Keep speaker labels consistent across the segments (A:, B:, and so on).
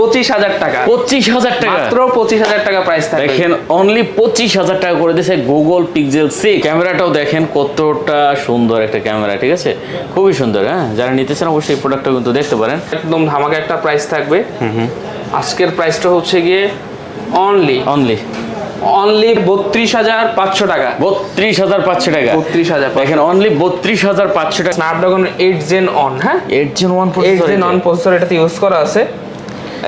A: পঁচিশ হাজার টাকা
B: পঁচিশ হাজার টাকা মাত্র
A: পঁচিশ হাজার টাকা প্রাইস থাকে
B: দেখেন অনলি পঁচিশ হাজার টাকা করে দিয়েছে গুগল পিক্সেল সিক্স ক্যামেরাটাও দেখেন কতটা সুন্দর একটা ক্যামেরা ঠিক আছে খুবই সুন্দর হ্যাঁ যারা নিতেছেন অবশ্যই এই প্রোডাক্টটা কিন্তু দেখতে পারেন
A: একদম ধামাকা একটা প্রাইস থাকবে আজকের প্রাইসটা হচ্ছে গিয়ে অনলি অনলি অনলি বত্রিশ হাজার পাঁচশো টাকা
B: বত্রিশ হাজার পাঁচশো টাকা বত্রিশ হাজার দেখেন অনলি বত্রিশ হাজার পাঁচশো টাকা
A: স্ন্যাপড্রাগন এইট জেন অন
B: হ্যাঁ eight gen one
A: eight gen one processor এটাতে ইউজ করা আছে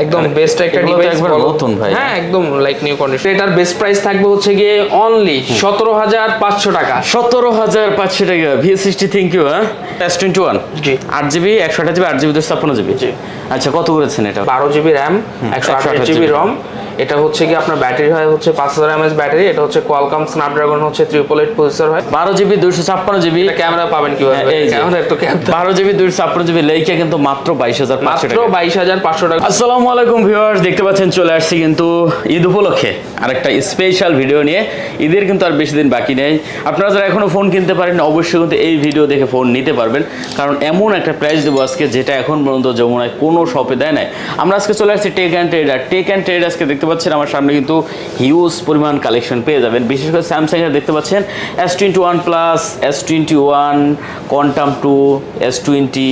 A: একদম বেস্ট একটা
B: ডিভাইস একবার নতুন ভাই
A: হ্যাঁ একদম লাইক নিউ কন্ডিশন এটার বেস্ট প্রাইস থাকবে হচ্ছে গিয়ে অনলি 17500 টাকা
B: 17500 টাকা ভি60 থ্যাংক ইউ হ্যাঁ S21 জি 8GB 128GB 8GB 256GB জি আচ্ছা কত করেছেন এটা
A: 12GB RAM 128GB ROM এটা হচ্ছে কি আপনার ব্যাটারি হয় হচ্ছে পাঁচ হাজার এমএস ব্যাটারি এটা হচ্ছে কোয়ালকম স্ন্যাপড্রাগন হচ্ছে ট্রিপল এইট প্রসেসর হয়
B: বারো জিবি দুইশো ছাপ্পান্ন জিবি
A: ক্যামেরা পাবেন কিভাবে ক্যামেরা একটু
B: বারো জিবি দুইশো ছাপ্পান্ন জিবি লেইকে কিন্তু মাত্র বাইশ হাজার মাত্র
A: বাইশ হাজার পাঁচশো টাকা
B: আসসালাম আসসালামু আলাইকুম ভিউয়ার্স দেখতে পাচ্ছেন চলে আসছি কিন্তু ঈদ উপলক্ষে আরেকটা স্পেশাল ভিডিও নিয়ে ঈদের কিন্তু আর বেশি দিন বাকি নেই আপনারা যারা এখনও ফোন কিনতে পারেন অবশ্যই কিন্তু এই ভিডিও দেখে ফোন নিতে পারবেন কারণ এমন একটা প্রাইস দেবো আজকে যেটা এখন পর্যন্ত যমুনায় কোনো শপে দেয় নাই আমরা আজকে চলে আসছি tech and trader tech and trade আজকে দেখতে পাচ্ছেন আমার সামনে কিন্তু হিউজ পরিমাণ কালেকশন পেয়ে যাবেন বিশেষ করে স্যামসাংয়ের দেখতে পাচ্ছেন S twenty one plus S twenty one quantum two S twenty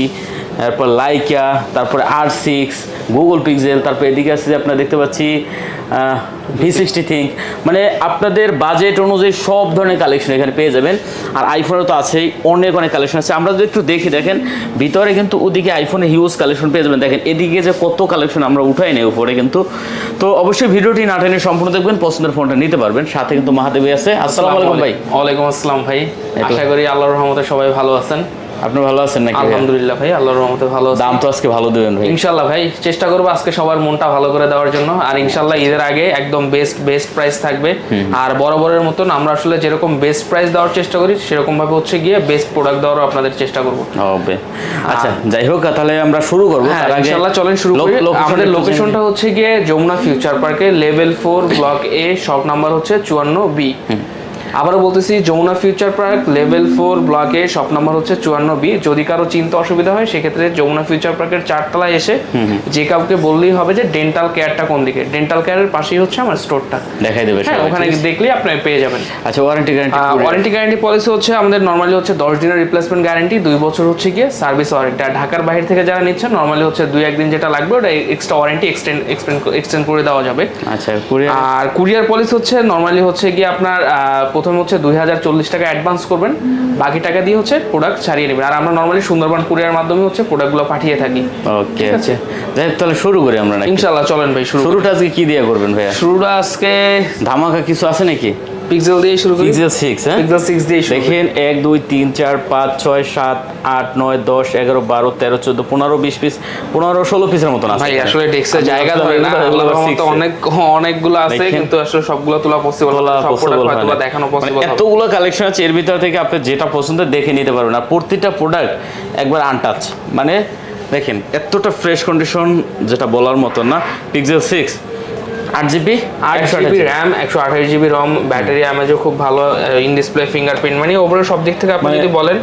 B: তারপর লাইকা তারপরে আর সিক্স গুগল পিক্সেল তারপর এদিকে আসছে যে আপনারা দেখতে পাচ্ছি ভি সিক্সটি থিঙ্ক মানে আপনাদের বাজেট অনুযায়ী সব ধরনের কালেকশন এখানে পেয়ে যাবেন আর আইফোনে তো আছেই অনেক অনেক কালেকশন আছে আমরা যদি একটু দেখি দেখেন ভিতরে কিন্তু ওদিকে আইফোনে হিউজ কালেকশন পেয়ে যাবেন দেখেন এদিকে যে কত কালেকশন আমরা উঠাই নেই উপরে কিন্তু তো অবশ্যই ভিডিওটি না টেনে সম্পূর্ণ দেখবেন পছন্দের ফোনটা নিতে পারবেন সাথে কিন্তু মহাদেবী আছে আসসালামু আলাইকুম ভাই
A: ওয়ালাইকুম আসসালাম ভাই আশা করি আল্লাহর রহমতে সবাই ভালো আছেন
B: আপনি ভালো আছেন নাকি
A: আলহামদুলিল্লাহ ভাই আল্লাহর রহমতে ভালো আছেন
B: দাম তো আজকে ভালো দিবেন ভাই
A: ইনশাআল্লাহ ভাই চেষ্টা করব আজকে সবার মনটা ভালো করে দেওয়ার জন্য আর ইনশাআল্লাহ ঈদের আগে একদম বেস্ট বেস্ট প্রাইস থাকবে আর বরাবরের মতন আমরা আসলে যেরকম বেস্ট প্রাইস দেওয়ার চেষ্টা করি সেরকম ভাবে হচ্ছে গিয়ে বেস্ট প্রোডাক্ট দেওয়ার আপনাদের চেষ্টা করব
B: হবে আচ্ছা যাই হোক তাহলে আমরা শুরু করব হ্যাঁ,
A: তার আগে ইনশাআল্লাহ চলেন শুরু করি আমাদের লোকেশনটা হচ্ছে গিয়ে যমুনা ফিউচার পার্কে level 4 block A shop number হচ্ছে 54 বি আবারও বলতেছি Jamuna future park level four ব্লকে শপ নাম্বার হচ্ছে চুয়ান্ন বি যদি কারো চিন্তা অসুবিধা হয় সেক্ষেত্রে যমুনা ফিউচার পার্কের চারতলায় এসে যে কাউকে বললেই হবে যে ডেন্টাল কেয়ারটা কোন দিকে ডেন্টাল কেয়ারের পাশেই হচ্ছে আমার
B: স্টোরটা দেখাই দেবে হ্যাঁ
A: ওখানে দেখলেই আপনি পেয়ে যাবেন
B: আচ্ছা warranty guarantee
A: warranty guarantee policy হচ্ছে আমাদের নর্মালি হচ্ছে দশ দিনের রিপ্লেসমেন্ট গ্যারান্টি দুই বছর হচ্ছে গিয়ে সার্ভিস ওয়ারেন্টি আর ঢাকার বাইরে থেকে যারা নিচ্ছেন নর্মালি হচ্ছে দুই একদিন যেটা লাগবে ওটা এক্সট্রা ওয়ারেন্টি এক্সটেন্ড এক্সটেন্ড করে দেওয়া যাবে আচ্ছা কুরিয়ার আর কুরিয়ার পলিসি হচ্ছে নর্মালি হচ্ছে গিয়ে আপনার প্রথমে হচ্ছে দুই হাজার চল্লিশ টাকা অ্যাডভান্স করবেন বাকি টাকা দিয়ে হচ্ছে প্রোডাক্ট ছাড়িয়ে নেবেন আর আমরা নর্মালি সুন্দরবন কুরিয়ার মাধ্যমে হচ্ছে প্রোডাক্টগুলো পাঠিয়ে থাকি
B: ওকে ঠিক আছে আচ্ছা। যাই তাহলে শুরু করি আমরা
A: ইনশাল্লাহ চলেন ভাই শুরু
B: শুরুটা আজকে কি দিয়ে করবেন
A: ভাইয়া শুরুটা আজকে
B: ধামাকা কিছু আছে নাকি
A: পিক্সেল দিয়ে শুরু করি
B: পিক্সেল 6 হ্যাঁ
A: পিক্সেল 6 দিয়ে শুরু
B: দেখেন 1 2 3 4 5 6 7 8 9 10 11 12 13 14 15 20 পিস 15 16 পিসের
A: মতন আছে ভাই আসলে জায়গা ধরে না অনেক অনেকগুলো আছে কিন্তু আসলে সবগুলো তোলা পসিবল হলো
B: সবগুলো দেখানো পসিবল মানে হবে এতগুলো কালেকশন আছে এর ভিতর থেকে আপনি যেটা পছন্দ দেখে নিতে পারবেন আর প্রতিটা প্রোডাক্ট একবার আনটাচ মানে দেখেন এতটা ফ্রেশ কন্ডিশন যেটা বলার মতন না পিক্সেল সিক্স আট জিবি
A: আট র্যাম একশো আঠাশ জিবি রম ব্যাটারি আমাজও খুব ভালো ইন ডিসপ্লে ফিঙ্গারপ্রিন্ট মানে ওভারঅল সব দিক থেকে আপনি মানে যদি বলেন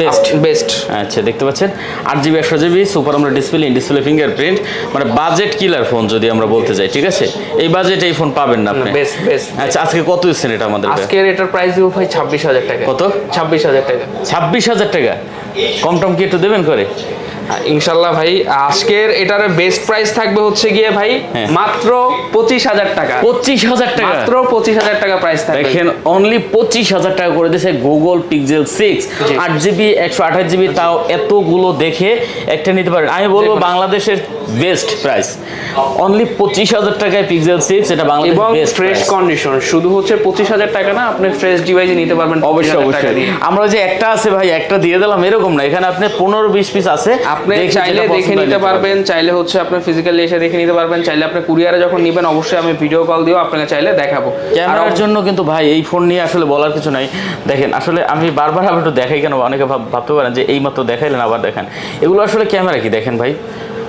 B: বেস্ট বেস্ট আচ্ছা দেখতে পাচ্ছেন আট জিবি একশো GB super display in display fingerprint মানে বাজেট কিলার ফোন যদি আমরা বলতে যাই ঠিক আছে এই বাজেটে এই ফোন পাবেন না আপনি বেস্ট আচ্ছা আজকে কত দিচ্ছেন এটা আমাদের
A: আজকের এটার প্রাইস দিব ছাব্বিশ হাজার টাকা কত ছাব্বিশ হাজার টাকা
B: ছাব্বিশ হাজার টাকা কম টম কি একটু দেবেন করে
A: ইনশাল্লাহ ভাই আজকের এটার বেস্ট প্রাইস থাকবে হচ্ছে গিয়ে ভাই হ্যাঁ। মাত্র পঁচিশ হাজার টাকা
B: পঁচিশ হাজার টাকা
A: মাত্র পঁচিশ হাজার টাকা প্রাইস থাকবে
B: দেখেন অনলি পঁচিশ হাজার টাকা করে দিয়েছে গুগল পিক্সেল সিক্স আট জিবি একশো আঠাশ জিবি আচ্ছা। তাও এতগুলো দেখে একটা নিতে পারেন আমি বলবো বাংলাদেশের বেস্ট প্রাইস অনলি পঁচিশ হাজার টাকায় পিক্সেল সিক্স
A: এটা বাংলাদেশ এবং ফ্রেশ কন্ডিশন শুধু হচ্ছে পঁচিশ হাজার টাকা না আপনি ফ্রেশ ডিভাইস নিতে পারবেন
B: অবশ্যই অবশ্যই আমরা যে একটা আছে ভাই একটা দিয়ে দিলাম এরকম না এখানে আপনি পনেরো বিশ পিস আছে
A: আপনি চাইলে দেখে নিতে পারবেন চাইলে হচ্ছে আপনি ফিজিক্যালি এসে দেখে নিতে পারবেন চাইলে আপনি কুরিয়ারে যখন নেবেন অবশ্যই আমি ভিডিও কল দিও আপনাকে চাইলে দেখাবো
B: ক্যামেরার জন্য কিন্তু ভাই এই ফোন নিয়ে আসলে বলার কিছু নাই দেখেন আসলে আমি বারবার আবার একটু দেখাই কেন অনেকে ভাবতে পারেন যে এই মাত্র দেখাইলেন আবার দেখেন এগুলো আসলে ক্যামেরা কি দেখেন ভাই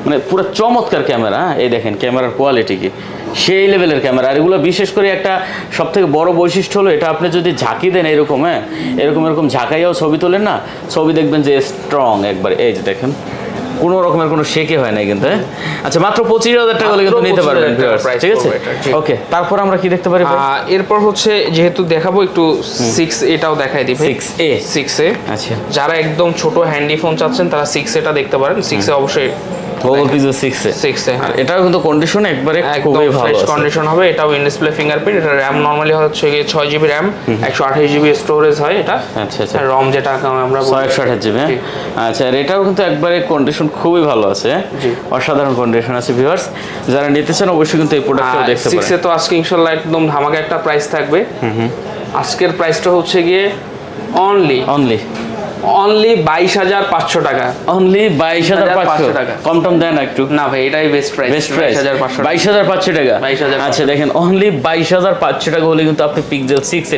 B: মানে পুরো চমৎকার ক্যামেরা এই দেখেন ক্যামেরার কোয়ালিটি কি সেই লেভেলের ক্যামেরা আর এগুলো বিশেষ করে একটা সব থেকে বড় বৈশিষ্ট্য হলো এটা আপনি যদি ঝাঁকি দেন এরকম হ্যাঁ এরকম এরকম ঝাঁকাইয়াও ছবি তোলেন না ছবি দেখবেন যে স্ট্রং একবার এই যে দেখেন কোনো রকমের কোনো শেকে হয় না কিন্তু হ্যাঁ? আচ্ছা মাত্র পঁচিশ হাজার টাকা হলে
A: কিন্তু নিতে পারবেন
B: ঠিক আছে ওকে তারপর আমরা কি দেখতে পারি
A: এরপর হচ্ছে যেহেতু দেখাবো একটু সিক্স এটাও দেখাই দিই সিক্স এ সিক্স এ আচ্ছা যারা একদম ছোট হ্যান্ডি ফোন চাচ্ছেন তারা সিক্স এটা দেখতে পারেন সিক্স এ অবশ্যই
B: Google 6 এ 6 এ এটাও কিন্তু কন্ডিশন একবারে খুবই ভালো ফ্রেশ
A: কন্ডিশন হবে এটাও ইন ডিসপ্লে ফিঙ্গারপ্রিন্ট এটা RAM নরমালি হচ্ছে 6 GB RAM 128 GB স্টোরেজ হয় এটা আচ্ছা আচ্ছা ROM যেটা
B: আমরা বলি 128 GB হ্যাঁ? আচ্ছা আর এটাও কিন্তু একবারে কন্ডিশন খুবই ভালো আছে অসাধারণ কন্ডিশন আছে ভিউয়ার্স যারা নিতে চান অবশ্যই কিন্তু এই প্রোডাক্টটা
A: দেখতে পারেন 6 এ তো আজকে ইনশাআল্লাহ একদম ধামাকা একটা প্রাইস থাকবে আজকের প্রাইসটা হচ্ছে গিয়ে অনলি অনলি অনলি বাইশ হাজার পাঁচশো টাকা
B: অনলি বাইশ হাজার পাঁচশো টাকা দেন একটু
A: না ভাই এটাই বেস্ট প্রাইস বেস্ট প্রাইস বাইশ হাজার পাঁচশো টাকা
B: বাইশ হাজার আচ্ছা দেখেন অনলি বাইশ হাজার পাঁচশো টাকা হলে কিন্তু আপনি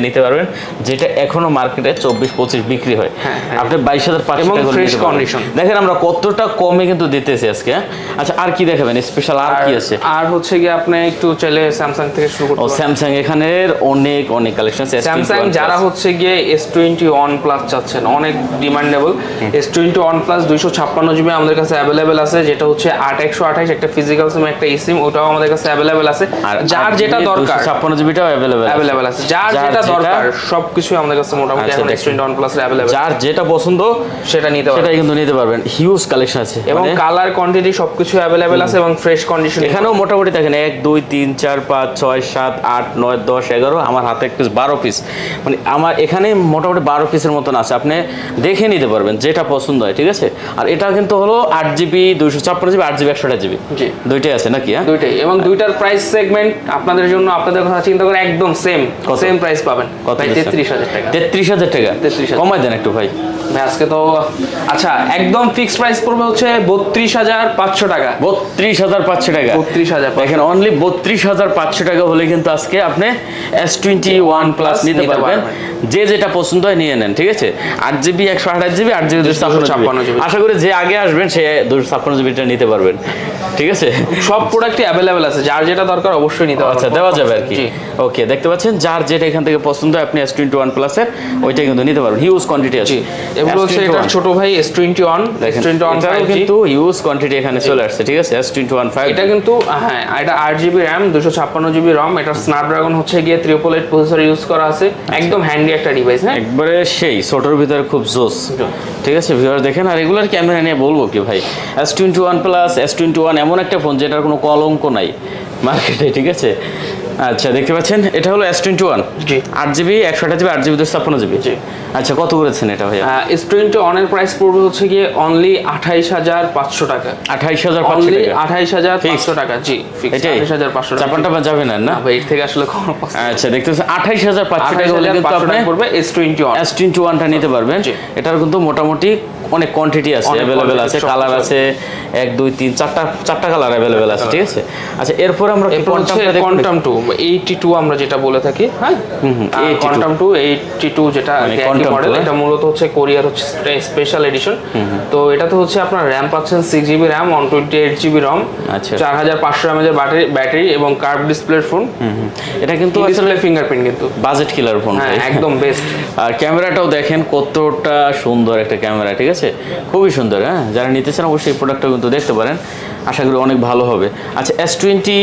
B: নিতে পারবেন যেটা এখনো মার্কেটে চব্বিশ পঁচিশ বিক্রি হয় হ্যাঁ, হ্যাঁ। আপনি বাইশ হাজার পাঁচশো
A: টাকা ফ্রেশ কন্ডিশন
B: দেখেন আমরা কতটা কমে কিন্তু দিতেছি আজকে হ্যাঁ? আচ্ছা আর কি দেখাবেন স্পেশাল আর কি আছে
A: আর হচ্ছে কি আপনি একটু চাইলে স্যামসাং থেকে
B: শুরু করতে স্যামসাং এখানের অনেক অনেক কালেকশন
A: স্যামসাং যারা হচ্ছে গিয়ে এস টোয়েন্টি ওয়ান প্লাস চাচ্ছেন অনেক demandable S twenty one plus দুইশো ছাপ্পান্ন জিবি আমাদের কাছে অ্যাভেলেবেল আছে যেটা হচ্ছে আট একশো আঠাইশ একটা ফিজিক্যাল সিম একটা ইসিম ওটাও আমাদের কাছে অ্যাভেলেবেল আছে যার যেটা দরকার
B: ছাপ্পান্ন জিবিটাও অ্যাভেলেবেল
A: অ্যাভেলেবেল আছে যার যেটা দরকার সব কিছুই আমাদের কাছে মোটামুটি আচ্ছা, এখন S twenty one plus available
B: যার যেটা পছন্দ সেটা নিতে পারবেন সেটা কিন্তু নিতে পারবেন হিউজ কালেকশন আছে
A: এবং কালার কোয়ান্টিটি সব কিছু অ্যাভেলেবেল আছে এবং ফ্রেশ কন্ডিশন
B: এখানেও মোটামুটি দেখেন এক দুই তিন চার পাঁচ ছয় সাত আট নয় দশ এগারো আমার হাতে এক পিস বারো পিস মানে আমার এখানে মোটামুটি বারো পিসের মতন আছে আপনি দেখে নিতে পারবেন যেটা পছন্দ হয় ঠিক আছে আর এটা কিন্তু হলো আট জিবি দুইশো ছাপ্পান্ন জিবি আট জিবি একশোটা জিবি জি দুইটাই আছে নাকি হ্যাঁ
A: দুইটাই এবং হ্যাঁ। দুইটার প্রাইস সেগমেন্ট আপনাদের জন্য আপনাদের কথা চিন্তা করে একদম সেম সেম প্রাইস পাবেন
B: কত তেত্রিশ হাজার টাকা
A: তেত্রিশ হাজার টাকা
B: তেত্রিশ কমাই দেন একটু ভাই
A: আজকে তো আচ্ছা একদম ফিক্সড প্রাইস পড়বে হচ্ছে বত্রিশ হাজার পাঁচশো টাকা
B: বত্রিশ হাজার পাঁচশো টাকা বত্রিশ হাজার দেখেন অনলি বত্রিশ হাজার পাঁচশো টাকা হলে কিন্তু আজকে আপনি এস টোয়েন্টি ওয়ান প্লাস নিতে পারবেন যে যেটা পছন্দ হয় নিয়ে নেন ঠিক আছে আট জিবি একশো আঠাশ জিবি আট জিবি দুশো ছাপ্পান্ন জিবি আশা করি যে আগে আসবেন সে দুশো ছাপ্পান্ন জিবিটা নিতে পারবেন ঠিক আছে
A: সব প্রোডাক্টই অ্যাভেলেবেল আছে যার যেটা দরকার অবশ্যই নিতে
B: আচ্ছা দেওয়া যাবে আর কি ওকে দেখতে পাচ্ছেন যার যেটা এখান থেকে পছন্দ আপনি এস টোয়েন্টি ওয়ান প্লাসের ওইটা কিন্তু নিতে পারবেন হিউজ কোয়ান্টিটি
A: আছে এগুলো হচ্ছে এটা ছোট ভাই S twenty one
B: twenty one কিন্তু হিউজ কোয়ান্টিটি এখানে চলে আসছে ঠিক আছে এস টোয়েন্টি ওয়ান
A: ফাইভ এটা কিন্তু হ্যাঁ এটা আট জিবি র্যাম দুশো ছাপ্পান্ন জিবি রম এটা স্ন্যাপড্রাগন হচ্ছে গিয়ে ট্রিপল এইট প্রসেসর ইউজ করা আছে আচ্ছা। একদম হ্যান্ডি একটা ডিভাইস হ্যাঁ
B: একবারে সেই ছোটর ভিতরে খুব জোস ঠিক আছে ভিউয়ার দেখেন আর রেগুলার ক্যামেরা নিয়ে বলবো কি ভাই S twenty one plus S twenty one এমন একটা ফোন যেটার কোনো কলঙ্ক নাই মার্কেটে ঠিক আছে আচ্ছা দেখতে পাচ্ছেন এটা হলো এস টোয়েন্টি ওয়ান আট জিবি একশো আঠাশ জিবি আট জিবি দুশো ছাপ্পান্ন জিবি আচ্ছা কত করেছেন এটা ভাই
A: এস টোয়েন্টি ওয়ানের প্রাইস পড়বে হচ্ছে গিয়ে অনলি আঠাইশ হাজার পাঁচশো টাকা
B: আঠাইশ হাজার অনলি
A: আঠাইশ হাজার পাঁচশো টাকা জি আঠাইশ হাজার পাঁচশো টাকা
B: চাপানটা যাবে না না
A: এর থেকে আসলে কম
B: আচ্ছা দেখতে পাচ্ছেন আঠাইশ হাজার পাঁচশো টাকা হলে কিন্তু আপনি S twenty one S twenty ওয়ানটা নিতে পারবেন এটার কিন্তু মোটামুটি অনেক কোয়ান্টিটি আছে অ্যাভেলেবেল আছে কালার আছে এক দুই তিন চারটা চারটা কালার অ্যাভেলেবেল আছে ঠিক আছে আচ্ছা এরপরে আমরা
A: কোয়ান্টাম টু এইটি টু আমরা যেটা বলে থাকি হ্যাঁ কোয়ান্টাম টু এইটি টু যেটা মডেল মানে এটা হ্যাঁ? মূলত হচ্ছে কোরিয়ার হচ্ছে স্পেশাল এডিশন তো এটা তো হচ্ছে আপনার র্যাম পাচ্ছেন six GB RAM one twenty eight GB ROM চার হাজার পাঁচশো এমএজের ব্যাটারি ব্যাটারি এবং কার্ভ ডিসপ্লে ফোন
B: এটা কিন্তু আসলে ফিঙ্গারপ্রিন্ট কিন্তু বাজেট কিলার ফোন একদম বেস্ট আর ক্যামেরাটাও দেখেন কতটা সুন্দর একটা ক্যামেরা ঠিক আছে আছে খুবই সুন্দর হ্যাঁ যারা নিতে চান অবশ্যই এই প্রোডাক্টটা কিন্তু দেখতে পারেন আশা করি অনেক ভালো হবে আচ্ছা S twenty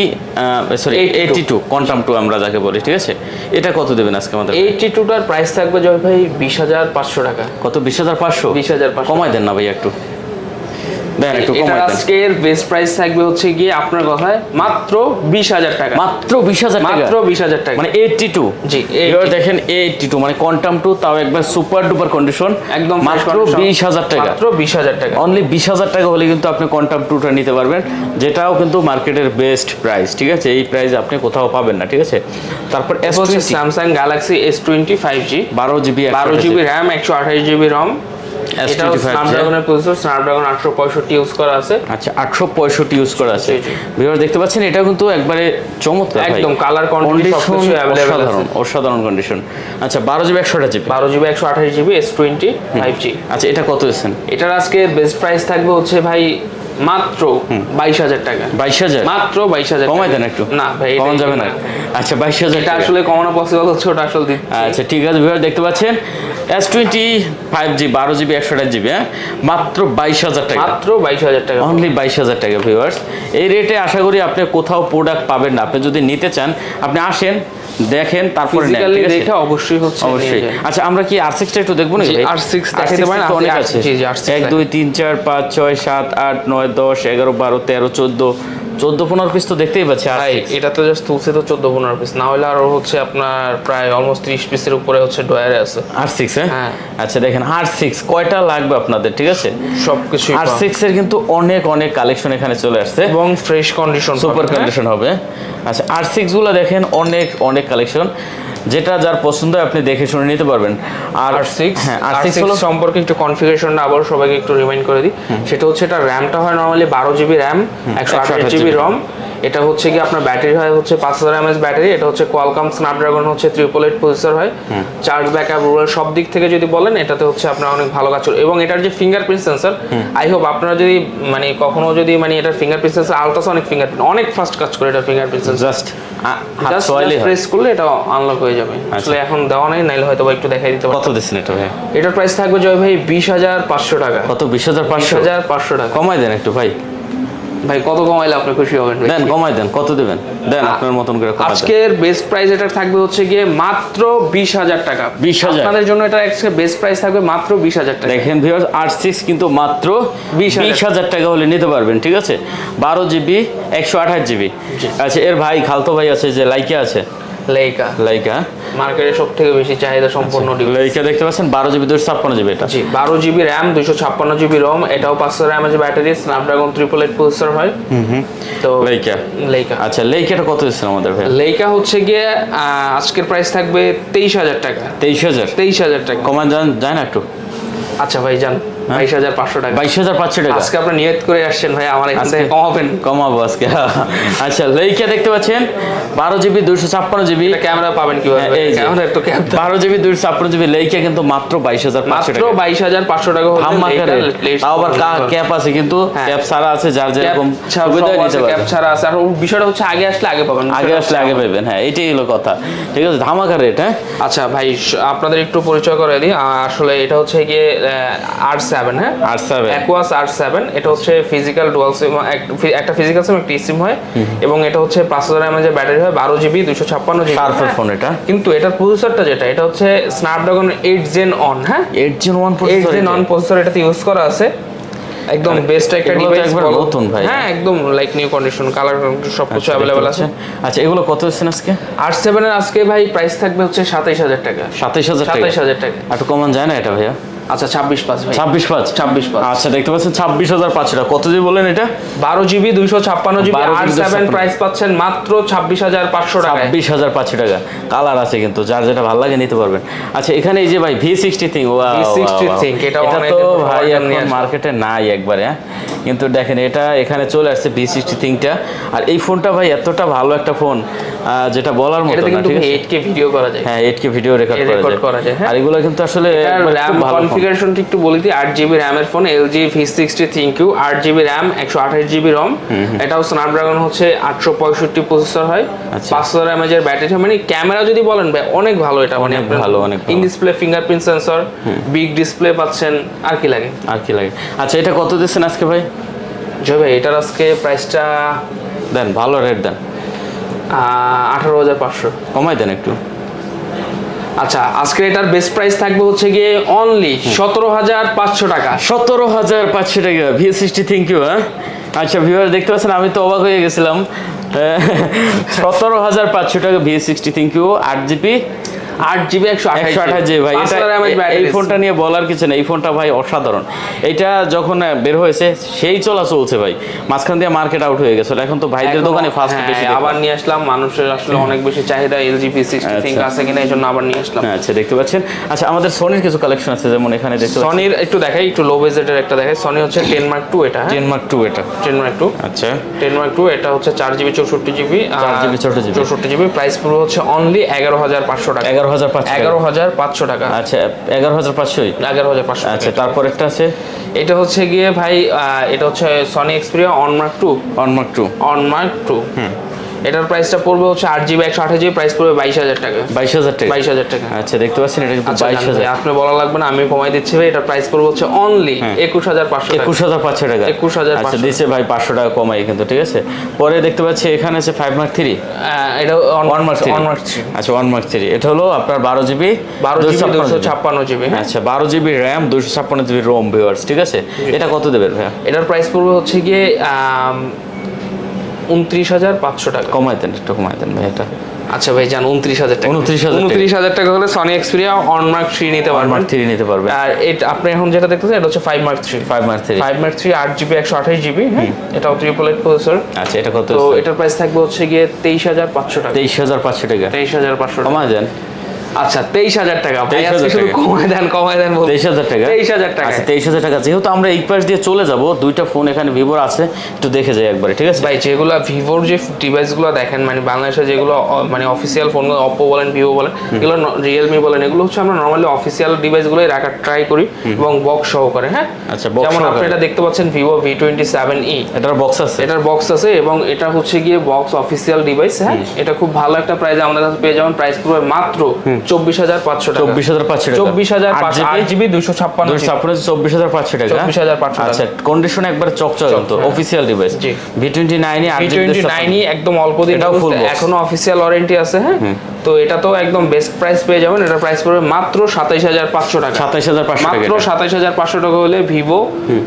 B: sorry eighty two quantum two আমরা যাকে বলি ঠিক আছে এটা কত দেবেন আজকে আমাদের
A: এইটি টুটার প্রাইস থাকবে জয় ভাই বিশ হাজার পাঁচশো টাকা
B: কত বিশ হাজার পাঁচশো বিশ হাজার কমাই দেন না ভাই একটু
A: আজকের বেস্ট প্রাইস থাকবে হচ্ছে গিয়ে আপনার কথায় মাত্র টাকা মাত্র মাত্র টাকা মানে
B: জি এবার দেখেন মানে কোয়ান্টাম টু তাও একবার সুপার ডুপার কন্ডিশন একদম মাত্র টাকা মাত্র টাকা অনলি টাকা হলে কিন্তু আপনি কোয়ান্টাম টুটা নিতে পারবেন যেটাও কিন্তু মার্কেটের বেস্ট প্রাইস ঠিক আছে এই প্রাইস আপনি কোথাও পাবেন না ঠিক আছে
A: তারপর Samsung Galaxy S twenty five G বারো জিবি বারো জিবি র্যাম একশো আঠাশ জিবি রম এটাও স্ন্যাপড্রাগনের ইউজ করা আছে
B: আচ্ছা 865 ইউজ করা আছে ভিউয়ার দেখতে পাচ্ছেন এটা কিন্তু একবারে চমৎকার
A: একদম কালার কন্ডিশন
B: সবকিছু अवेलेबल আছে অসাধারণ কন্ডিশন আচ্ছা GB 128 GB
A: 12 GB 128 GB S20 5G
B: আচ্ছা এটা কত এসেন
A: এটার আজকে বেস্ট প্রাইস থাকবে হচ্ছে ভাই মাত্র বাইশ হাজার টাকা বাইশ হাজার মাত্র বাইশ হাজার কমাই দেন একটু না ভাই
B: কমান যাবে না আচ্ছা বাইশ হাজার এটা
A: আসলে কমানো পসিবল হচ্ছে
B: ওটা আসলে আচ্ছা ঠিক আছে ভিউয়ার দেখতে পাচ্ছেন এস টোয়েন্টি ফাইভ জি বারো জিবি একশো আট জিবি হ্যাঁ মাত্র বাইশ হাজার টাকা
A: মাত্র বাইশ হাজার টাকা
B: অনলি বাইশ হাজার টাকা ভিউয়ার্স এই রেটে আশা করি আপনি কোথাও প্রোডাক্ট পাবেন না আপনি যদি নিতে চান আপনি আসেন দেখেন তারপরে
A: দেখে অবশ্যই হচ্ছে
B: অবশ্যই আচ্ছা আমরা কি আর সিক্সটা একটু দেখবো নাকি আর সিক্স দেখাতে পারেন অনেক আছে এক দুই তিন চার পাঁচ ছয় সাত আট নয় দশ এগারো বারো তেরো চোদ্দো চোদ্দ পনেরো পিস তো দেখতেই পাচ্ছি আর
A: এটা তো জাস্ট তুলছে তো চোদ্দ পনেরো পিস না হলে আরো হচ্ছে আপনার প্রায় অলমোস্ট ত্রিশ পিসের উপরে হচ্ছে ডয়ারে আছে
B: আর সিক্স হ্যাঁ? হ্যাঁ আচ্ছা দেখেন আর সিক্স কয়টা লাগবে আপনাদের ঠিক আছে সব কিছু আর সিক্স এর কিন্তু অনেক অনেক কালেকশন এখানে চলে আসছে
A: এবং ফ্রেশ কন্ডিশন
B: সুপার কন্ডিশন হবে আচ্ছা আর সিক্স গুলো দেখেন অনেক অনেক কালেকশন যেটা যার পছন্দ আপনি দেখে শুনে নিতে পারবেন
A: আর আর সিক্স হ্যাঁ আর সিক্স সম্পর্কে একটু কনফিগারেশনটা আবার সবাইকে একটু রিমাইন্ড করে দিই সেটা হচ্ছে এটা র্যামটা হয় নর্মালি বারো জিবি র্যাম একশো আঠাশ জিবি রম এটা হচ্ছে কি আপনার ব্যাটারি হয় হচ্ছে পাঁচ হাজার এমএস ব্যাটারি এটা হচ্ছে কোয়ালকম স্ন্যাপড্রাগন হচ্ছে ট্রিপল এইট প্রসেসর হয় চার্জ ব্যাকআপ রুরাল সব দিক থেকে যদি বলেন এটাতে হচ্ছে আপনার অনেক ভালো কাজ এবং এটার যে ফিঙ্গারপ্রিন্ট সেন্সর আই হোপ আপনারা যদি মানে কখনো যদি মানে এটার ফিঙ্গারপ্রিন্ট সেন্সর অনেক ফিঙ্গারপ্রিন্ট অনেক ফাস্ট কাজ করে এটা fingerprint sensor just just press করলে এটা আনলক হয়ে যাবে আচ্ছা। আসলে এখন দেওয়া নাই নাইলে হয়তো একটু দেখাই দিতে
B: কত দিছেন এটা ভাই
A: এটার প্রাইস থাকবে জয় ভাই বিশ হাজার পাঁচশো টাকা
B: কত বিশ হাজার পাঁচশো
A: হাজার পাঁচশো টাকা
B: কমাই দেন একটু ভাই
A: ভাই কত কমাইলে আপনি খুশি হবেন
B: দেন কমাই দেন কত দেবেন দেন আপনার মতন করে
A: আজকের বেস্ট প্রাইস এটা থাকবে হচ্ছে গিয়ে মাত্র বিশ হাজার টাকা বিশ হাজার আপনাদের জন্য এটা আজকে বেস্ট প্রাইস থাকবে মাত্র বিশ হাজার টাকা
B: দেখেন ভিউয়ার্স আর সিক্স কিন্তু মাত্র বিশ
A: হাজার টাকা হলে নিতে পারবেন ঠিক আছে
B: বারো জিবি একশো আঠাশ জিবি আচ্ছা এর ভাই খালতো ভাই আছে যে লাইকে আছে লাইকা লাইকা
A: মার্কেটে সব থেকে বেশি
B: চাহিদা সম্পূর্ণ সম্পন্ন লাইকা আচ্ছা, দেখতে পাচ্ছেন বারো জিবি দুশো ছাপ্পান্ন জিবি এটা
A: জি বারো জিবি র্যাম দুশো ছাপ্পান্ন জিবি রম এটাও পাঁচশো র্যাম আছে battery Snapdragon triple eight processor হয় তো লাইকা লাইকা
B: আচ্ছা লাইকাটা কত এসেছিল
A: আমাদের ভাই লাইকা হচ্ছে গিয়ে আজকের প্রাইস থাকবে তেইশ হাজার টাকা তেইশ হাজার তেইশ হাজার টাকা
B: কমান যান যান একটু
A: আচ্ছা ভাই যান হ্যাঁ? আচ্ছা, হ্যাঁ, হ্যাঁ। আগে
B: আসলে আগে পাবেন আগে আসলে আগে পাবেন হ্যাঁ এটাই হলো কথা ঠিক আছে ধামাকা রেট হ্যাঁ আচ্ছা ভাই আপনাদের একটু পরিচয় করে দিই আসলে এটা হচ্ছে গিয়ে সেভেন হ্যাঁ R seven Aquos R seven এটা হচ্ছে ফিজিক্যাল ডুয়াল সিম একটা ফিজিক্যাল সিম একটা সিম হয় এবং এটা হচ্ছে হাজার ব্যাটারি হয় বারো জিবি দুশো ছাপ্পান্ন জিবি ফোন এটা হ্যাঁ, কিন্তু এটার প্রসেসরটা যেটা এটা হচ্ছে স্ন্যাপড্রাগন এইট জেন অন হ্যাঁ eight gen one eight gen one processor এটাতে ইউজ করা আছে একদম বেস্ট একটা ডিভাইস নতুন ভাই হ্যাঁ একদম লাইক নিউ কন্ডিশন কালার কিছু अवेलेबल আছে আচ্ছা এগুলো কত হচ্ছে আজকে আর এর আজকে ভাই প্রাইস থাকবে হচ্ছে 27000 টাকা 27000 টাকা 27000 টাকা একটু কমন যায় না এটা ভাইয়া আচ্ছা ছাব্বিশ পাঁচ ছাব্বিশ পাঁচ ছাব্বিশ পাঁচ আচ্ছা দেখতে পাচ্ছেন ছাব্বিশ হাজার টাকা কত জিবি বলেন এটা বারো জিবি দুইশো ছাপ্পান্ন জিবি আর সেভেন প্রাইস পাচ্ছেন মাত্র ছাব্বিশ হাজার পাঁচশো টাকা ছাব্বিশ হাজার পাঁচশো টাকা কালার আছে কিন্তু যার যেটা ভালো লাগে নিতে পারবেন আচ্ছা এখানে এই যে ভাই ভি সিক্সটি থিং এটা তো ভাই মার্কেটে নাই একবারে হ্যাঁ কিন্তু দেখেন এটা এখানে চলে আসছে ভি সিক্সটি থিংটা আর এই ফোনটা ভাই এতটা ভালো একটা ফোন যেটা বলার মতো না ঠিক আছে ভিডিও করা যায় হ্যাঁ কে ভিডিও রেকর্ড করা যায় হ্যাঁ? আর এগুলো কিন্তু আসলে মানে ভালো কনফিগারেশনটি একটু বলে দিই আট জিবি র্যামের phone LG V sixty ThinQ আট জিবি র্যাম একশো আঠাশ জিবি রম এটাও স্ন্যাপড্রাগন হচ্ছে আটশো পঁয়ষট্টি প্রসেসর হয় আচ্ছা। পাঁচশো র্যাম এর ব্যাটারি মানে ক্যামেরা যদি বলেন ভাই অনেক ভালো এটা মানে অনেক ভালো অনেক in display fingerprint sensor big display পাচ্ছেন আর কি লাগে আর কি লাগে আচ্ছা এটা কত দিচ্ছেন আজকে ভাই জয় ভাই এটার আজকে প্রাইসটা দেন ভালো রেট দেন আঠারো হাজার পাঁচশো কমাই দেন একটু আচ্ছা আজকে এটার বেস্ট প্রাইস থাকবে হচ্ছে গিয়ে অনলি সতেরো হাজার পাঁচশো টাকা সতেরো হাজার পাঁচশো টাকা ভিএস সিক্সটি থ্যাংক ইউ হ্যাঁ আচ্ছা ভিউয়ার দেখতে পাচ্ছেন আমি তো অবাক হয়ে গেছিলাম হ্যাঁ, সতেরো হাজার পাঁচশো টাকা ভিএস সিক্সটি থ্যাংক ইউ আট জিবি আট জিবি একশো একশো আঠাশ জিবি ভাই এই ফোনটা নিয়ে বলার কিছু না এই ফোনটা ভাই অসাধারণ এটা যখন বের হয়েছে সেই চলা চলছে ভাই মাঝখান দিয়ে মার্কেট আউট হয়ে গেছে এখন তো ভাইদের দোকানে ফার্স্ট হ্যাঁ, বেশি আবার নিয়ে আসলাম মানুষের আসলে অনেক বেশি চাহিদা এলজি পি সিক্সটি আছে কিনা এই জন্য আবার নিয়ে আসলাম আচ্ছা দেখতে পাচ্ছেন আচ্ছা আমাদের সনির কিছু কালেকশন আছে যেমন এখানে দেখতে সনির একটু দেখাই একটু লো বাজেটের একটা দেখাই সনি হচ্ছে টেন মার্ক টু এটা টেন মার্ক টু এটা টেন মার্ক টু আচ্ছা টেন মার্ক টু এটা হচ্ছে চার জিবি চৌষট্টি জিবি চার জিবি চৌষট্টি জিবি প্রাইস পুরো হচ্ছে অনলি এগারো হাজার পাঁচশো টাকা এগারো হাজার পাঁচশো এগারো হাজার পাঁচশো টাকা আচ্ছা এগারো হাজার পাঁচশো এগারো হাজার পাঁচশো আচ্ছা তারপর একটা আছে এটা হচ্ছে গিয়ে ভাই এটা হচ্ছে Sony Xperia one mark two one mark two one mark two হুম এটার প্রাইসটা পড়বে হচ্ছে আট জিবি একশো আঠাশ জিবি প্রাইস পড়বে বাইশ হাজার টাকা বাইশ হাজার টাকা বাইশ হাজার টাকা আচ্ছা দেখতে পাচ্ছেন এটা কিন্তু আচ্ছা, বাইশ হাজার আপনার বলা লাগবে না আমি কমাই দিচ্ছি ভাই এটার প্রাইস পড়বে হচ্ছে অনলি একুশ হাজার পাঁচশো একুশ হাজার পাঁচশো টাকা একুশ হাজার আচ্ছা দিচ্ছে ভাই পাঁচশো টাকা কমাই কিন্তু ঠিক আছে পরে দেখতে পাচ্ছি এখানে আছে ফাইভ মার্ক থ্রি এটা ওয়ান মার্ক থ্রি আচ্ছা ওয়ান মার্ক থ্রি এটা হলো আপনার বারো জিবি বারো জিবি দুশো ছাপ্পান্ন জিবি হ্যাঁ। আচ্ছা বারো জিবি র্যাম দুশো ছাপ্পান্ন জিবি রোম ভিউয়ার্স ঠিক আছে এটা কত দেবেন ভাই এটার প্রাইস পড়বে হচ্ছে গিয়ে উনত্রিশ হাজার পাঁচশো টাকা কমাই একটু কমাই ভাই এটা আচ্ছা ভাই জান উনত্রিশ হাজার টাকা উনত্রিশ হাজার উনত্রিশ হাজার টাকা হলে Sony Xperia one mark three নিতে পারবেন মার্ক থ্রি নিতে পারবে আর এটা আপনি এখন যেটা দেখতেছেন এটা হচ্ছে five mark three five mark three five mark three আট জিবি একশো আঠাশ জিবি হ্যাঁ এটাও ট্রিপল এইট প্রসেসর আচ্ছা এটা কত তো এটার প্রাইস থাকবে হচ্ছে গিয়ে তেইশ হাজার পাঁচশো টাকা তেইশ হাজার পাঁচশো টাকা তেইশ হাজার পাঁচশো টাকা কমাই দেন আচ্ছা তেইশ হাজার টাকা কমায় দেন কমায় দেন তেইশ হাজার টাকা তেইশ হাজার টাকা আচ্ছা, তেইশ হাজার টাকা যেহেতু আমরা এই পাশ দিয়ে চলে যাব দুইটা ফোন এখানে ভিভোর আছে একটু দেখে যাই একবার ঠিক আছে ভাই যেগুলো ভিভোর যে ডিভাইসগুলো দেখেন মানে বাংলাদেশে যেগুলো মানে অফিসিয়াল ফোন অপো বলেন ভিভো বলেন এগুলো রিয়েলমি বলেন এগুলো হচ্ছে আমরা নর্মালি অফিসিয়াল ডিভাইসগুলোই রাখার ট্রাই করি এবং বক্স সহকারে হ্যাঁ আচ্ছা যেমন আপনি এটা দেখতে পাচ্ছেন Vivo V twenty seven E এটার বক্স আছে এটার বক্স আছে এবং এটা হচ্ছে গিয়ে বক্স অফিসিয়াল ডিভাইস হ্যাঁ এটা খুব ভালো একটা প্রাইস আমাদের কাছে পেয়ে যাবেন প্রাইস পুরো মাত্র পাঁচশো টাকা সাতাইশ হাজার মাত্র সাতাইশ হাজার পাঁচশো টাকা হলে Vivo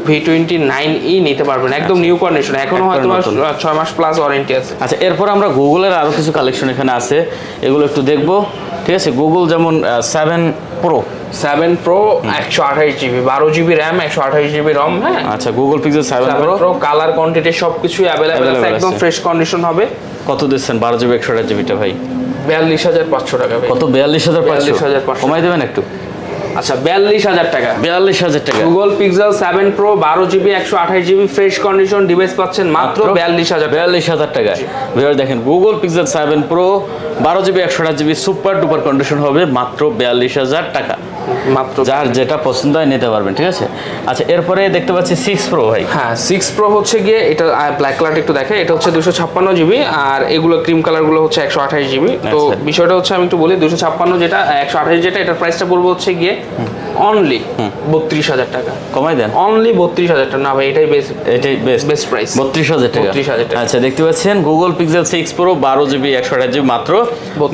B: V twenty nine E নিতে পারবেন একদম নিউ আচ্ছা। কন্ডিশন এখনো ছয় মাস প্লাস ওয়ারেন্টি আছে আচ্ছা এরপর আমরা গুগলের আরো কিছু কালেকশন এখানে আছে এগুলো একটু দেখবো ঠিক আছে গুগল যেমন সেভেন প্রো সেভেন প্রো একশো আঠাশ জিবি বারো জিবি র্যাম একশো আঠাশ জিবি রম হ্যাঁ আচ্ছা Google Pixel seven pro colour quantity সব কিছুই অ্যাভেলেবেল আছে একদম ফ্রেশ কন্ডিশন হবে কত দিচ্ছেন বারো জিবি একশো আঠাশ জিবিটা ভাই বিয়াল্লিশ হাজার পাঁচশো টাকা কত বিয়াল্লিশ হাজার পাঁচশো হাজার কমাই দেবেন একটু আচ্ছা বিয়াল্লিশ হাজার টাকা বিয়াল্লিশ হাজার টাকা গুগল পিক্সেল সেভেন প্রো বারো জিবি একশো আঠাশ জিবি ফ্রেশ কন্ডিশন ডিভাইস পাচ্ছেন মাত্র বিয়াল্লিশ হাজার বিয়াল্লিশ হাজার টাকা ভিউয়ার দেখেন গুগল পিক্সেল সেভেন প্রো বারো জিবি একশো আঠাশ জিবি সুপার ডুপার কন্ডিশন হবে মাত্র বিয়াল্লিশ হাজার টাকা মাত্র যার যেটা পছন্দ হয় নিতে পারবেন ঠিক আছে আচ্ছা এরপরে দেখতে পাচ্ছি সিক্স প্রো ভাই হ্যাঁ সিক্স প্রো হচ্ছে গিয়ে এটা ব্ল্যাক কালার একটু দেখে এটা হচ্ছে দুশো ছাপ্পান্ন জিবি আর এগুলো ক্রিম কালারগুলো হচ্ছে একশো আঠাশ জিবি তো আচ্ছা। বিষয়টা হচ্ছে আমি একটু বলি দুশো ছাপ্পান্ন যেটা একশো আঠাশ যেটা এটার প্রাইসটা বলবো হচ্ছে গিয়ে অনলি বত্রিশ হাজার টাকা কমাই দেন অনলি বত্রিশ হাজার টাকা না ভাই এটাই বেস্ট এটাই বেস্ট বেস্ট প্রাইস বত্রিশ হাজার টাকা বত্রিশ হাজার টাকা আচ্ছা দেখতে পাচ্ছেন গুগল পিক্সেল সিক্স প্রো বারো জিবি একশো আট জিবি মাত্র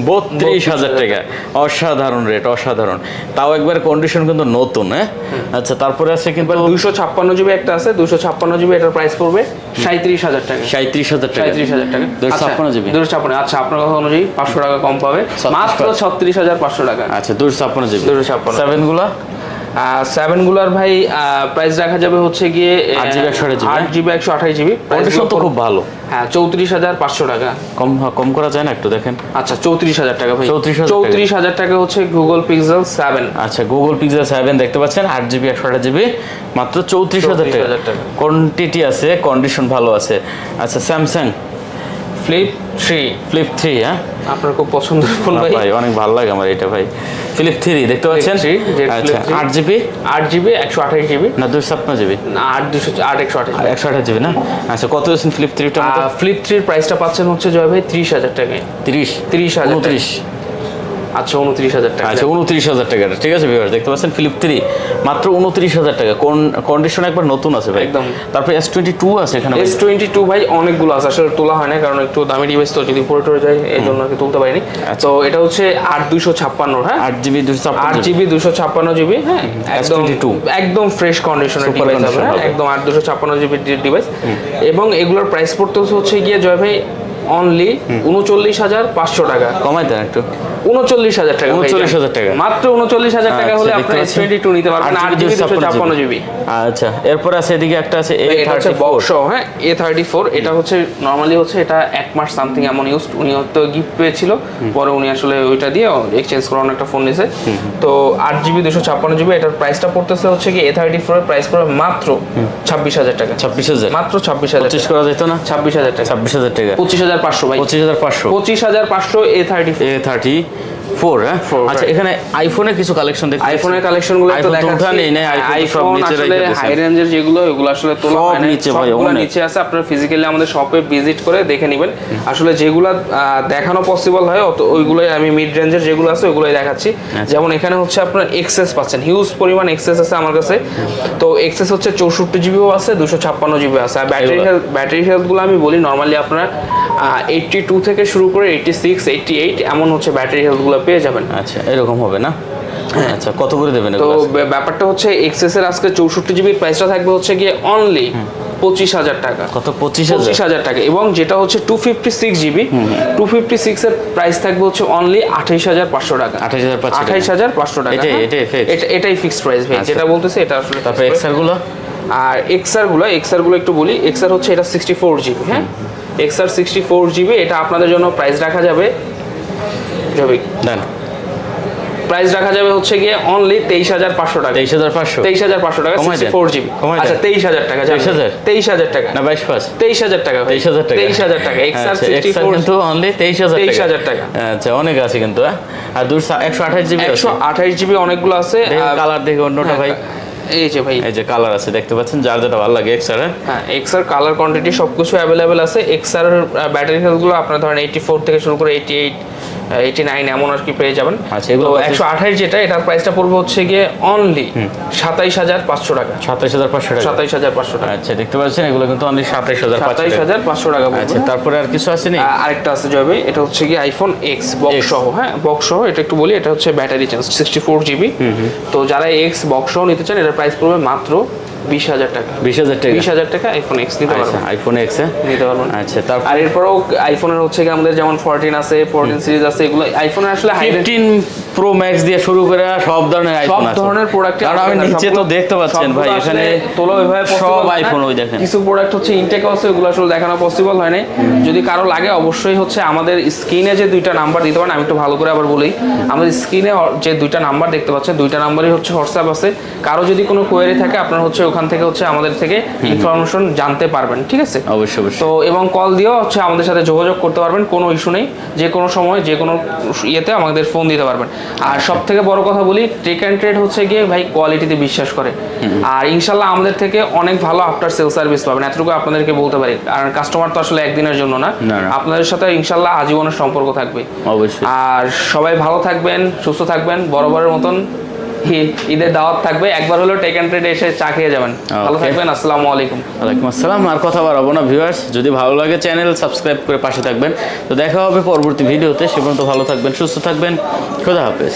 B: বত্রিশ হাজার টাকা অসাধারণ রেট অসাধারণ তাও একবার কন্ডিশন কিন্তু নতুন হ্যাঁ আচ্ছা তারপরে আছে কিন্তু দুশো ছাপ্পান্ন জিবি একটা আছে দুশো ছাপ্পান্ন জিবি এটার প্রাইস পড়বে সাঁত্রিশ হাজার টাকা সাঁত্রিশ হাজার টাকা সাঁত্রিশ হাজার টাকা দুশো ছাপ্পান্ন জিবি আচ্ছা, দুশো ছাপ্পান্ন আচ্ছা আপনার কথা অনুযায়ী পাঁচশো টাকা কম পাবে মাত্র ছত্রিশ হাজার পাঁচশো টাকা আচ্ছা দুশো ছাপ্পান্ন জিবি দুশো ছাপ্পান্ন গুলা সেভেনগুলার ভাই প্রাইস রাখা যাবে হচ্ছে গিয়ে আট জিবি একশো আট জিবি একশো আঠাশ জিবি হ্যাঁ? তো খুব ভালো হ্যাঁ চৌত্রিশ হাজার পাঁচশো টাকা কম হ্যাঁ, কম করা যায় না একটু দেখেন আচ্ছা চৌত্রিশ হাজার টাকা ভাই চৌত্রিশ হাজার টাকা হচ্ছে গুগল পিক্সেল সেভেন আচ্ছা গুগল পিক্সেল সেভেন দেখতে পাচ্ছেন আট জিবি একশো আঠাশ জিবি মাত্র চৌত্রিশ হাজার টাকা কোয়ান্টিটি আছে কন্ডিশন ভালো আছে আচ্ছা Samsung flip three flip three হ্যাঁ আপনার খুব পছন্দ ভাই অনেক ভালো লাগে আমার এটা ভাই ফ্লিপ থ্রি দেখতে পাচ্ছেন আচ্ছা আট জিবি আট জিবি একশো আঠাশ জিবি না দুশো ছাপ্পান্ন জিবি না আট দুশো আট একশো আঠাশ একশো আঠাশ জিবি না আচ্ছা কত হচ্ছেন ফ্লিপ থ্রিটা ফ্লিপ থ্রির প্রাইসটা পাচ্ছেন হচ্ছে জয় ভাই ত্রিশ হাজার টাকায় তিরিশ তিরিশ হাজার তিরিশ আচ্ছা উনত্রিশ হাজার টাকা আচ্ছা উনত্রিশ হাজার টাকা ঠিক আছে ভিউয়ার দেখতে পাচ্ছেন ফিলিপ থ্রি মাত্র উনত্রিশ হাজার টাকা কোন কন্ডিশন একবার নতুন আছে ভাই একদম তারপরে এস টোয়েন্টি টু আছে এখানে এস টোয়েন্টি টু ভাই অনেকগুলো আছে আসলে তোলা হয় না কারণ একটু দামি ডিভাইস তো যদি পড়ে টরে যায় এই জন্য আমি তুলতে পারিনি আচ্ছা। তো এটা হচ্ছে আট দুশো ছাপ্পান্ন হ্যাঁ আট জিবি দুশো আট জিবি দুশো ছাপ্পান্ন জিবি হ্যাঁ একদম একদম ফ্রেশ কন্ডিশনের ডিভাইস হবে একদম আট দুশো ছাপ্পান্ন জিবি ডিভাইস এবং এগুলোর প্রাইস পড়তে হচ্ছে গিয়ে জয় ভাই অনলি উনচল্লিশ হাজার পাঁচশো টাকা কমাই দেন একটু উনচল্লিশ হাজার টাকা উনচল্লিশ হাজার টাকা মাত্র উনচল্লিশ হাজার টাকা হলে আপনি এস টোয়েন্টি টু নিতে পারবেন জিবি দুশো ছাপ্পান্ন জিবি আচ্ছা এরপর আছে এদিকে একটা আছে বক্স হ্যাঁ এ থার্টি ফোর এটা হচ্ছে নর্মালি হ্যাঁ? হচ্ছে এটা এক মাস সামথিং এমন ইউজ উনি হয়তো গিফট পেয়েছিল পরে উনি আসলে ওইটা দিয়ে এক্সচেঞ্জ একটা ফোন নিয়েছে তো আট জিবি দুশো ছাপ্পান্ন জিবি এটার প্রাইসটা পড়তেছে হচ্ছে কি এ থার্টি ফোর এর প্রাইস পড়বে মাত্র ছাব্বিশ হাজার টাকা ছাব্বিশ হাজার মাত্র ছাব্বিশ হাজার করা যেত না ছাব্বিশ হাজার টাকা ছাব্বিশ হাজার টাকা পঁচিশ হাজার পাঁচশো পঁচিশ হাজার পাঁচশো পঁচিশ হাজার পাঁচশো A thirty A thirty four হ্যাঁ eh? আচ্ছা এখানে আইফোনের কিছু কালেকশন দেখতে আইফোনের কালেকশনগুলো তো দেখাচ্ছি নেই আইফোন নিচে হাই রেঞ্জের যেগুলো এগুলো আসলে তোলা হয় নিচে ভাই নিচে আছে আপনারা ফিজিক্যালি আমাদের শপে ভিজিট করে দেখে নেবেন আসলে যেগুলো দেখানো পসিবল হয় ওইগুলোই আমি মিড রেঞ্জের যেগুলো আছে ওইগুলোই দেখাচ্ছি আচ্ছা। যেমন এখানে হচ্ছে আপনার এক্সেস পাচ্ছেন হিউজ পরিমাণ এক্সেস আছে আমার কাছে তো এক্সেস হচ্ছে চৌষট্টি জিবিও আছে দুশো ছাপ্পান্ন জিবি আছে আর ব্যাটারি হেলথ ব্যাটারি হেলথগুলো আমি বলি নরমালি আপনার এইটটি টু থেকে শুরু করে এইটটি সিক্স এইটটি এইট এমন হচ্ছে ব্যাটারি হেলথগুলো পেয়ে যাবেন আচ্ছা এরকম হবে না হ্যাঁ, আচ্ছা কত করে দেবেন তো ব্যাপারটা হচ্ছে এক্সএস এর আজকে চৌষট্টি জিবির প্রাইসটা থাকবে হচ্ছে গিয়ে অনলি পঁচিশ হাজার টাকা কত পঁচিশ পঁচিশ হাজার টাকা এবং যেটা হচ্ছে two fifty six GB two fifty six এর প্রাইস থাকবে হচ্ছে অনলি আঠাইশ হাজার পাঁচশো টাকা আঠাইশ হাজার আঠাইশ হাজার পাঁচশো টাকা এটাই ফিক্সড হ্যাঁ? প্রাইস ভাই আচ্ছা। যেটা বলতেছে এটা আসলে তারপরে এক্সআর গুলো আর এক্সআর গুলো এক্সআর গুলো একটু বলি এক্সআর হচ্ছে এটা সিক্সটি ফোর জিবি হ্যাঁ এক্সআর সিক্সটি ফোর জিবি এটা আপনাদের জন্য প্রাইস রাখা যাবে দিতে হবে প্রাইস রাখা যাবে হচ্ছে গিয়ে অনলি তেইশ হাজার পাঁচশো টাকা তেইশ হাজার পাঁচশো তেইশ হাজার পাঁচশো টাকা ফোর জিবি আচ্ছা তেইশ হাজার টাকা তেইশ হাজার তেইশ হাজার টাকা না বাইশ পাঁচ তেইশ হাজার টাকা তেইশ হাজার টাকা তেইশ হাজার টাকা কিন্তু অনলি তেইশ হাজার তেইশ হাজার টাকা আচ্ছা অনেক আছে কিন্তু আর দূর একশো আঠাশ জিবি একশো আঠাশ জিবি অনেকগুলো আছে কালার দেখে অন্যটা ভাই এই যে ভাই এই যে কালার আছে দেখতে পাচ্ছেন যার যেটা ভালো লাগে এক্সআর হ্যাঁ এক্সআর কালার কোয়ান্টিটি সবকিছু অ্যাভেলেবেল আছে এক্সআর ব্যাটারি হেলথগুলো আপনার ধরেন এইটি ফোর থেকে শুরু করে এইটি এইট এইটি নাইন এমন আর কি পেয়ে যাবেন আচ্ছা এগুলো একশো আঠাশ যেটা এটার প্রাইসটা পড়বে হচ্ছে গিয়ে অনলি সাতাইশ হাজার পাঁচশো টাকা সাতাইশ হাজার পাঁচশো টাকা সাতাইশ হাজার পাঁচশো টাকা আচ্ছা দেখতে পাচ্ছেন এগুলো কিন্তু অনলি সাতাইশ হাজার সাতাইশ হাজার পাঁচশো টাকা আচ্ছা তারপরে আর কিছু আছে না আরেকটা আছে জয়বে এটা হচ্ছে গিয়ে আইফোন এক্স বক্স সহ হ্যাঁ বক্স সহ এটা একটু বলি এটা হচ্ছে battery charge sixty four GB তো যারা এক্স বক্স সহ নিতে চান এটার প্রাইস পড়বে মাত্র বিশ হাজার টাকা বিশ হাজার টাকা বিশ হাজার টাকা আইফোন এক্স নিতে আইফোন এক্স নিতে আচ্ছা, আচ্ছা আর এরপরও আইফোনের হচ্ছে কি আমাদের যেমন ফোরটিন আছে ফোরটিন সিরিজ আছে এগুলো আইফোনের আসলে ফিফটিন প্রো ম্যাক্স দিয়ে শুরু করে সব ধরনের আইফোন সব ধরনের প্রোডাক্ট আমি নিচে তো দেখতে পাচ্ছেন ভাই এখানে সব আইফোন ওই দেখেন কিছু প্রোডাক্ট হচ্ছে ইনটেক আছে আসলে দেখানো পসিবল হয় না যদি কারো লাগে অবশ্যই হচ্ছে আমাদের স্ক্রিনে যে দুইটা নাম্বার দিতে পারেন আমি একটু ভালো করে আবার বলি আমাদের স্ক্রিনে যে দুইটা নাম্বার দেখতে পাচ্ছেন দুইটা নাম্বারই হচ্ছে হোয়াটসঅ্যাপ আছে কারো যদি কোনো কোয়েরি থাকে আপনার হচ্ছে ওখান থেকে হচ্ছে আমাদের থেকে ইনফরমেশন জানতে পারবেন ঠিক আছে অবশ্যই অবশ্যই তো এবং কল দিয়েও হচ্ছে আমাদের সাথে যোগাযোগ করতে পারবেন কোনো ইস্যু নেই যে কোনো সময় যে কোনো ইয়েতে আমাদের ফোন দিতে পারবেন আর সব থেকে বড় কথা বলি টেক অ্যান্ড ট্রেড হচ্ছে গিয়ে ভাই কোয়ালিটিতে বিশ্বাস করে আর ইনশাল্লাহ আমাদের থেকে অনেক ভালো আফটার সেল সার্ভিস পাবেন এতটুকু আপনাদেরকে বলতে পারি আর কাস্টমার তো আসলে একদিনের জন্য না আপনাদের সাথে ইনশাল্লাহ আজীবনের সম্পর্ক থাকবে অবশ্যই আর সবাই ভালো থাকবেন সুস্থ থাকবেন বরাবরের মতন ঈদের দাওয়াত থাকবে একবার হলো টেক এন্ড ট্রেড এসে চা খেয়ে যাবেন ভালো থাকবেন আসসালামু আলাইকুম ওয়ালাইকুম আসসালাম আর কথা বাড়াবো না ভিউয়ার্স যদি ভালো লাগে চ্যানেল সাবস্ক্রাইব করে পাশে থাকবেন তো দেখা হবে পরবর্তী ভিডিওতে সে পর্যন্ত ভালো থাকবেন সুস্থ থাকবেন খোদা হাফেজ